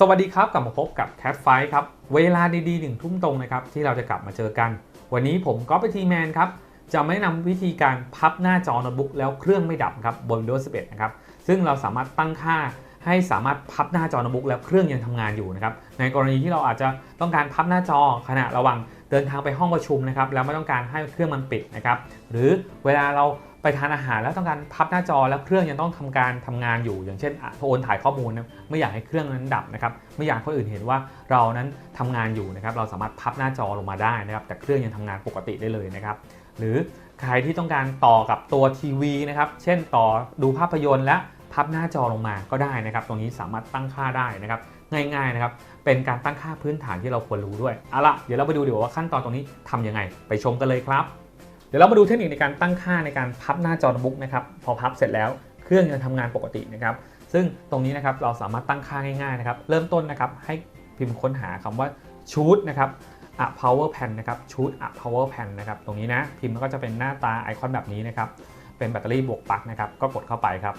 สวัสดีครับกลับมาพบกับ Cat f i ครับ เวลาดีๆหนึ่งทุ่มตรงนะครับ ที่เราจะกลับมาเจอกัน วันนี้ผมก็ไปทีแมนครับ จะไม่นำวิธีการพับหน้าจอโน้ตบุ๊กแล้วเครื่องไม่ดับครับบน Windows 11 นะครับ ซึ่งเราสามารถตั้งค่าให้สามารถพับหน้าจอโน้ตบุ๊กแล้วเครื่องยังทำงานอยู่นะครับ ในกรณีที่เราอาจจะต้องการพับหน้าจอขณะระหว่างเดินทางไปห้องประชุมนะครับแล้วไม่ต้องการให้เครื่องมันปิดนะครับหรือเวลาเรา ไปทานอาหารแล้วต้องการพับหน้าจอแล้วเครื่องยังต้องทำการทำงานอยู่ อย่างเช่นอะโอนถ่ายข้อมูลนะไม่อยากให้เครื่องนั้นดับนะครับไม่อยากคนอื่นเห็นว่าเรานั้นทำงานอยู่นะครับเราสามารถพับหน้าจอลงมาได้นะครับแต่เครื่องยังทำงานปกติได้เลยนะครับหรือใครที่ต้องการต่อกับตัวทีวีนะครับเช่นต่อดูภาพยนตร์และพับหน้าจอลงมาก็ได้นะครับ ตรงนี้สามารถตั้งค่าได้นะครับ ง่ายๆนะครับ เป็นการตั้งค่าพื้นฐานที่เราควรรู้ด้วย เอาละเดี๋ยวเราไปดูดีกว่าว่าขั้นตอนตรงนี้ทำยังไง ไปชมกันเลยครับ ดี๋ยวเรามาดูเทคนิคในการตั้งค่าในการพับหน้าจอโน้ตบุ๊กนะครับพอพับเสร็จแล้วเครื่องยังทำงานปกตินะครับซึ่งตรงนี้นะครับเราสามารถตั้งค่าง่ายๆนะครับเริ่มต้นนะครับให้พิมพ์ค้นหาคำว่าชูดนะครับ a power pan นะครับชูด a power pan นะครับตรงนี้นะพิมพ์แล้วก็จะเป็นหน้าตาไอคอนแบบนี้นะครับเป็นแบตเตอรี่บวกปลั๊กนะครับก็กดเข้าไปครับ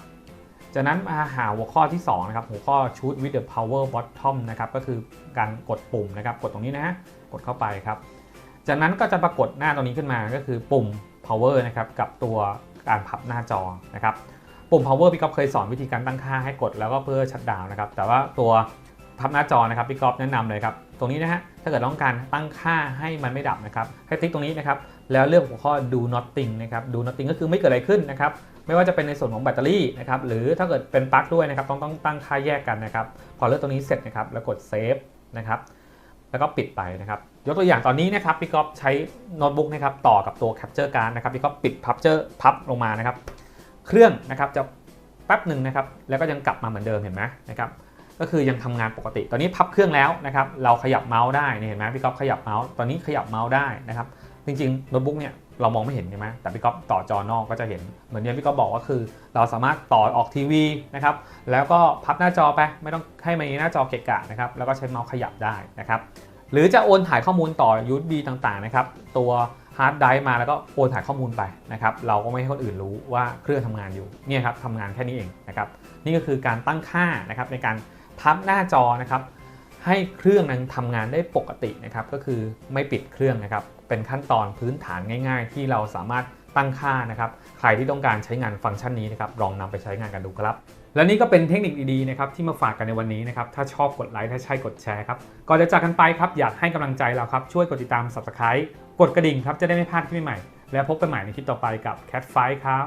จากนั้นมาหาหัวข้อที่2นะครับหัวข้อ shoot with the power bottom นะครับก็คือการกดปุ่มนะครับกดตรงนี้นะฮะกดเข้าไปครับ จากนั้นก็จะปรากฏหน้าตรงนี้ขึ้นมาก็คือปุ่ม power นะครับกับตัวการพับหน้าจอนะครับปุ่ม power พี่ก๊อฟเคยสอนวิธีการตั้งค่าให้กดแล้วก็เพื่อชัดดาวนะครับแต่ว่าตัวพับหน้าจอนะครับพี่ก๊อฟแนะนำเลยครับตรงนี้นะฮะถ้าเกิดต้องการตั้งค่าให้มันไม่ดับนะครับให้ติ๊กตรงนี้นะครับแล้วเลือกหัวข้อ do nothing นะครับ do nothing ก็คือไม่เกิดอะไรขึ้นนะครับไม่ว่าจะเป็นในส่วนของแบตเตอรี่นะครับหรือถ้าเกิดเป็นปลั๊กด้วยนะครับต้องต้องตั้งค่าแยกกันนะครับพอเลือกตรงนี้เสร็จนะครับแล้วกดเซฟนะครับแล้วก็ปิดไปนะครับ ยกตัวอย่างตอนนี้นะครับพี่ก๊อฟใช้โน้ตบุ๊กนะครับต่อกับตัว Capture Card นะครับพี่ก๊อฟปิด Capture พับลงมานะครับ เครื่องนะครับจะแป๊บหนึ่งนะครับแล้วก็ยังกลับมาเหมือนเดิมเห็นไหมนะครับก็คือยังทำงานปกติ ตอนนี้พับเครื่องแล้วนะครับเราขยับเมาส์ได้เห็นไหมพี่ก๊อฟขยับเมาส์ตอนนี้ขยับเมาส์ได้นะครับจริงๆโน้ตบุ๊กเนี่ยเรามองไม่เห็นใช่ไหมแต่พี่ก๊อฟต่อจอนอกก็จะเห็น เหมือนที่พี่ก๊อฟบอกก็คือ เราสามารถต่อออกทีวีนะครับแล้วก็พับหน้าจอไปไม่ต้องให้มันมีหน้าจอเกะกะนะครับแล้วก็ใช้เมาส์ขยับได้นะครับ หรือจะโอนถ่ายข้อมูลต่อ USB ต่างๆนะครับตัวฮาร์ดไดรฟ์มาแล้วก็โอนถ่ายข้อมูลไปนะครับเราก็ไม่ให้คนอื่นรู้ว่าเครื่องทำงานอยู่เนี่ยครับทำงานแค่นี้เองนะครับนี่ก็คือการตั้งค่านะครับในการพับหน้าจอนะครับให้เครื่องนั้นทำงานได้ปกตินะครับก็คือไม่ปิดเครื่องนะครับเป็นขั้นตอนพื้นฐานง่าย ๆ ที่เราสามารถ ตั้งค่านะครับ ใครที่ต้องการใช้งานฟังก์ชันนี้นะครับลองนำไปใช้งานกันดูครับ และนี่ก็เป็นเทคนิคดีๆนะครับที่มาฝากกันในวันนี้นะครับถ้าชอบกดไลค์ถ้าใช่กดแชร์ครับก่อนจะจากกันไปครับอยากให้กำลังใจเราครับช่วยกดติดตาม subscribe กดกระดิ่งครับจะได้ไม่พลาดคลิปใหม่ๆและพบกันใหม่ในคลิปต่อไปกับ Cat Fight ครับ